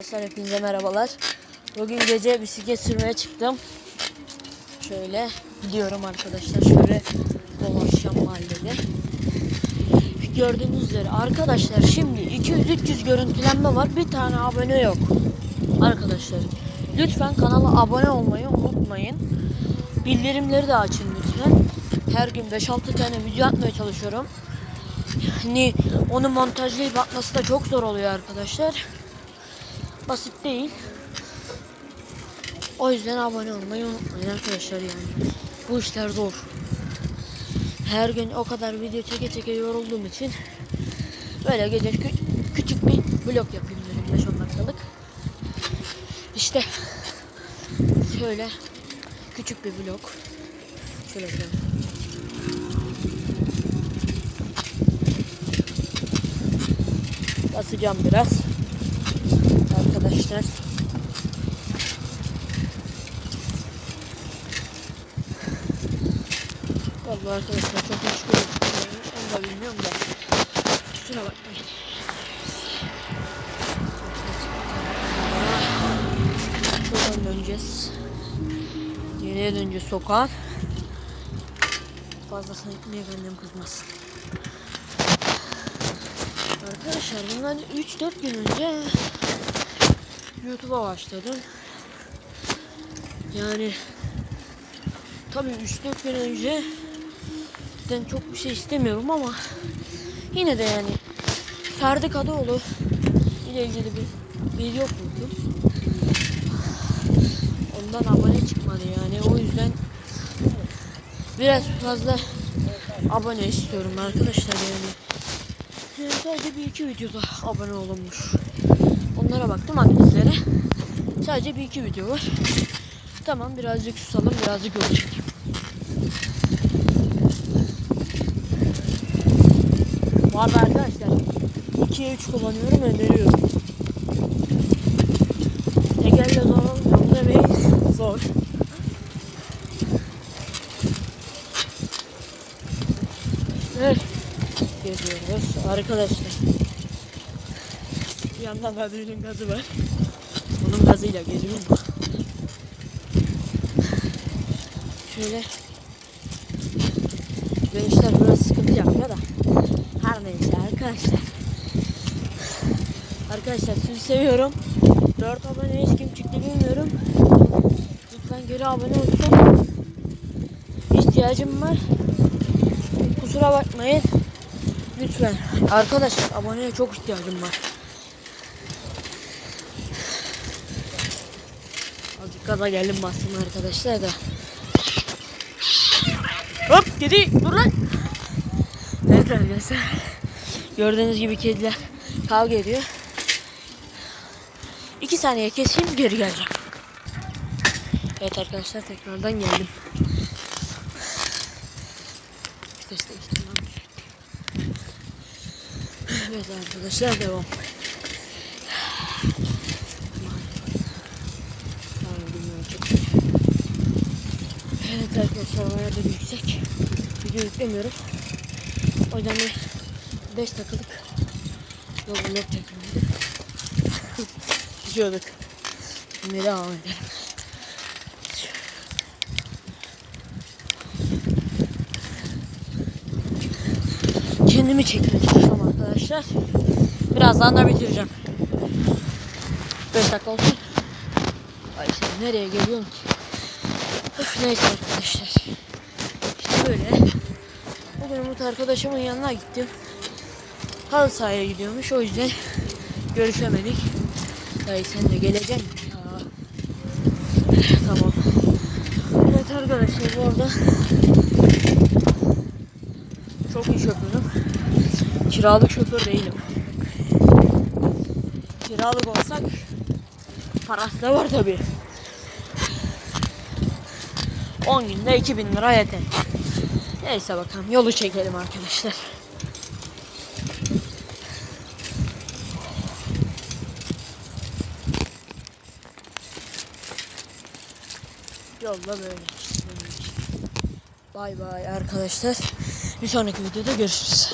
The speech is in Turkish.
Arkadaşlar hepinize merhabalar. Bugün gece bisiklet sürmeye çıktım. Şöyle gidiyorum arkadaşlar. Şöyle dolaşacağım mahallede. Gördüğünüz üzere arkadaşlar şimdi 200-300 görüntülenme var. Bir tane abone yok. Arkadaşlar lütfen kanala abone olmayı unutmayın. Bildirimleri de açın lütfen. Her gün 5-6 tane video atmaya çalışıyorum. Hani onu montajlayıp atması da çok zor oluyor arkadaşlar basit değil. O yüzden abone olmayı unutmayın arkadaşlar yani. Bu işler zor. Her gün o kadar video çeke çeke yorulduğum için böyle gece kü- küçük bir vlog yapayım dedim 5-10 dakikalık. İşte şöyle küçük bir vlog. Şöyle şöyle. Basacağım biraz arkadaşlar. Vallahi arkadaşlar çok meşgul oldum. Onu da bilmiyorum da. Kusura bakmayın. Şuradan döneceğiz. Geriye döneceğiz sokağa. Fazlasını gitmeye annem kızmasın. Arkadaşlar bundan 3-4 gün önce YouTube'a başladım. Yani tabii 3-4 gün önce ben çok bir şey istemiyorum ama yine de yani Ferdi Kadıoğlu ile ilgili bir video buldum. Ondan abone çıkmadı yani o yüzden biraz fazla abone istiyorum arkadaşlar yani. Yani sadece bir iki videoda abone olunmuş. Onlara baktım adreslere. Sadece bir iki video var. Tamam birazcık susalım birazcık yol çekeyim. Bu arada arkadaşlar 2'ye 3 kullanıyorum öneriyorum. Tekerle zor olmuyor demeyin zor. Evet. Geziyoruz arkadaşlar. Bir yandan Kadri'nin gazı var. Onun gazıyla geziyorum. Şöyle dönüşler biraz sıkıntı yapıyor da her neyse arkadaşlar. Arkadaşlar sizi seviyorum. 4 abone hiç kim çıktı bilmiyorum. Lütfen geri abone olsun. İhtiyacım var. Kusura bakmayın. Lütfen. Arkadaşlar aboneye çok ihtiyacım var. Gaza geldim bastım arkadaşlar da. Hop kedi dur lan. Evet arkadaşlar. Gördüğünüz gibi kediler kavga ediyor. İki saniye keseyim geri geleceğim. Evet arkadaşlar tekrardan geldim. Viteste ihtimam. Evet arkadaşlar devam. Tamam, bilmiyorum, çok kötü. Evet arkadaşlar bayağı da yüksek. Video yüklemiyorum. O yüzden bir 5 dakikalık yol vlog çektim dedim. Düşüyorduk. Şimdi devam edelim. Kendimi çekmeye çalışıyorum arkadaşlar. Birazdan da bitireceğim. 5 dakika olsun. Ay sen nereye geliyorsun ki? Öf neyse arkadaşlar. İşte böyle. Bugün Umut arkadaşımın yanına gittim. Halı sahaya gidiyormuş o yüzden görüşemedik. Dayı sen de geleceksin. Ya. Tamam. Evet arkadaşlar bu arada çok iyi şoförüm. Kiralık şoför değilim. Kiralık olsak parası da var tabi. 10 günde 2000 lira yeter. Neyse bakalım yolu çekelim arkadaşlar. Yolda böyle. Bay bay arkadaşlar. Bir sonraki videoda görüşürüz.